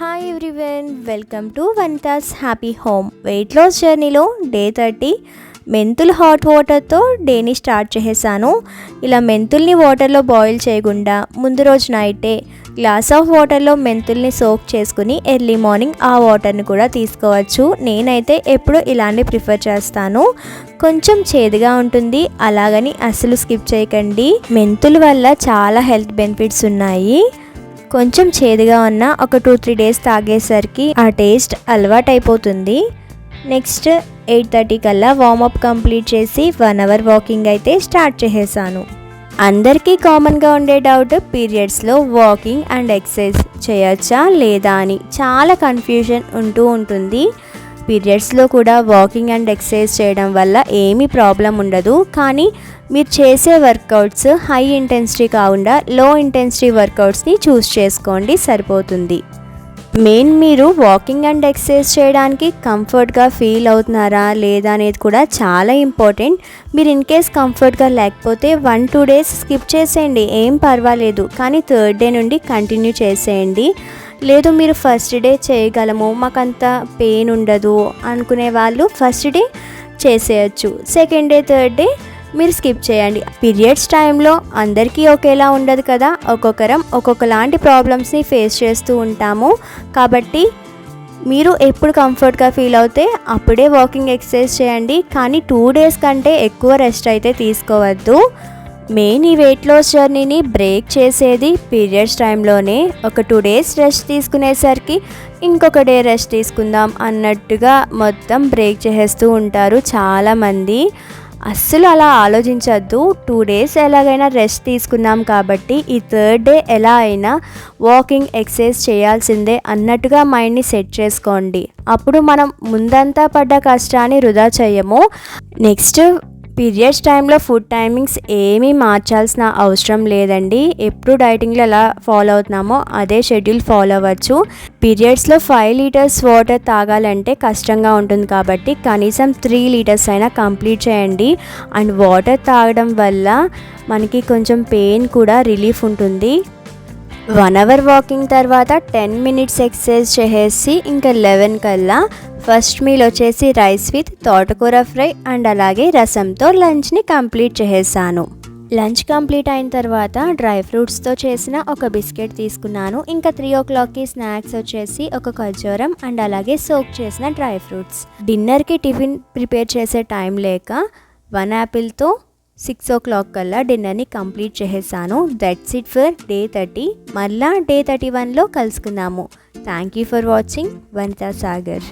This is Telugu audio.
Hi everyone welcome to Vanitha's happy home weight loss జర్నీలో డే థర్టీ మెంతులు హాట్ వాటర్తో డేని స్టార్ట్ చేసేసాను. ఇలా మెంతుల్ని వాటర్లో బాయిల్ చేయకుండా ముందు రోజు నైటే గ్లాస్ ఆఫ్ వాటర్లో మెంతుల్ని సోక్ చేసుకుని ఎర్లీ మార్నింగ్ ఆ వాటర్ని కూడా తీసుకోవచ్చు. నేనైతే ఎప్పుడు ఇలానే ప్రిఫర్ చేస్తాను. కొంచెం చేదుగా ఉంటుంది అలాగని అస్సలు స్కిప్ చేయకండి. మెంతుల వల్ల చాలా హెల్త్ బెనిఫిట్స్ ఉన్నాయి. కొంచెం చేదుగా ఉన్న ఒక టూ త్రీ డేస్ తాగేసరికి ఆ టేస్ట్ అలవాటు అయిపోతుంది నెక్స్ట్ ఎయిట్ థర్టీ కల్లా వార్మప్ కంప్లీట్ చేసి వన్ అవర్ వాకింగ్ అయితే స్టార్ట్ చేసేసాను. అందరికీ కామన్గా ఉండే డౌట్ పీరియడ్స్లో వాకింగ్ అండ్ ఎక్సర్సైజ్ చేయొచ్చా లేదా అని చాలా కన్ఫ్యూజన్ ఉంటూ ఉంటుంది. పీరియడ్స్లో కూడా వాకింగ్ అండ్ ఎక్సర్సైజ్ చేయడం వల్ల ఏమీ ప్రాబ్లం ఉండదు. కానీ మీరు చేసే వర్కౌట్స్ హై ఇంటెన్సిటీ కాకుండా లో ఇంటెన్సిటీ వర్కౌట్స్ని చూస్ చేసుకోండి సరిపోతుంది. మెయిన్ మీరు వాకింగ్ అండ్ ఎక్సర్సైజ్ చేయడానికి కంఫర్ట్గా ఫీల్ అవుతున్నారా లేదా అనేది కూడా చాలా ఇంపార్టెంట్. మీరు ఇన్ కేస్ కంఫర్ట్గా లేకపోతే వన్ టూ డేస్ స్కిప్ చేసేయండి ఏం పర్వాలేదు. కానీ థర్డ్ డే నుండి కంటిన్యూ చేసేయండి. లేదు మీరు ఫస్ట్ డే చేయగలము మాకంత పెయిన్ ఉండదు అనుకునే వాళ్ళు ఫస్ట్ డే చేసేయచ్చు. సెకండ్ డే థర్డ్ డే మీరు స్కిప్ చేయండి. పీరియడ్స్ టైంలో అందరికీ ఒకేలా ఉండదు కదా? ఒక్కొక్కరం ఒక్కొక్కలాంటి ప్రాబ్లమ్స్ని ఫేస్ చేస్తూ ఉంటాము. కాబట్టి మీరు ఎప్పుడు కంఫర్ట్గా ఫీల్ అవుతే అప్పుడే వాకింగ్ ఎక్సర్సైజ్ చేయండి. కానీ టూ డేస్ కంటే ఎక్కువ రెస్ట్ అయితే తీసుకోవద్దు. మెయిన్ ఈ వెయిట్ లాస్ జర్నీని బ్రేక్ చేసేది పీరియడ్స్ టైంలోనే. ఒక టూ డేస్ రెస్ట్ తీసుకునేసరికి ఇంకొక డే రెస్ట్ తీసుకుందాం అన్నట్టుగా మొత్తం బ్రేక్ చేసేస్తూ ఉంటారు చాలామంది. అస్సలు అలా ఆలోచించద్దు. టూ డేస్ ఎలాగైనా రెస్ట్ తీసుకున్నాం కాబట్టి ఈ థర్డ్ డే ఎలా అయినా వాకింగ్ ఎక్సర్సైజ్ చేయాల్సిందే అన్నట్టుగా మైండ్ని సెట్ చేసుకోండి. అప్పుడు మనం ముందంతా పడ్డ కష్టాన్ని వృధా చేయము. నెక్స్ట్ పీరియడ్స్ టైంలో ఫుడ్ టైమింగ్స్ ఏమీ మార్చాల్సిన అవసరం లేదండి. ఎప్పుడు డైటింగ్లో ఎలా ఫాలో అవుతున్నామో అదే షెడ్యూల్ ఫాలో అవ్వచ్చు. పీరియడ్స్లో ఫైవ్ లీటర్స్ వాటర్ తాగాలంటే కష్టంగా ఉంటుంది కాబట్టి కనీసం త్రీ లీటర్స్ అయినా కంప్లీట్ చేయండి. అండ్ వాటర్ తాగడం వల్ల మనకి కొంచెం పెయిన్ కూడా రిలీఫ్ ఉంటుంది. వన్ అవర్ వాకింగ్ తర్వాత టెన్ మినిట్స్ ఎక్సర్సైజ్ చేసేసి ఇంకా లెవెన్ కల్లా ఫస్ట్ మీల్ వచ్చేసి రైస్ విత్ తోటకూర ఫ్రై అండ్ అలాగే రసంతో లంచ్ని కంప్లీట్ చేసేసాను. లంచ్ కంప్లీట్ అయిన తర్వాత డ్రై ఫ్రూట్స్తో చేసిన ఒక బిస్కెట్ తీసుకున్నాను. ఇంకా త్రీ ఓ క్లాక్కి స్నాక్స్ వచ్చేసి ఒక ఖర్జూరం అండ్ అలాగే సోక్ చేసిన డ్రై ఫ్రూట్స్. డిన్నర్కి టిఫిన్ ప్రిపేర్ చేసే టైం లేక వన్ యాపిల్తో సిక్స్ ఓ క్లాక్ కల్లా డిన్నర్ని కంప్లీట్ చేసేసాను. That's it for day thirty మళ్ళా డే థర్టీ వన్లో కలుసుకుందాము. Thank you for watching Vanitha Sagar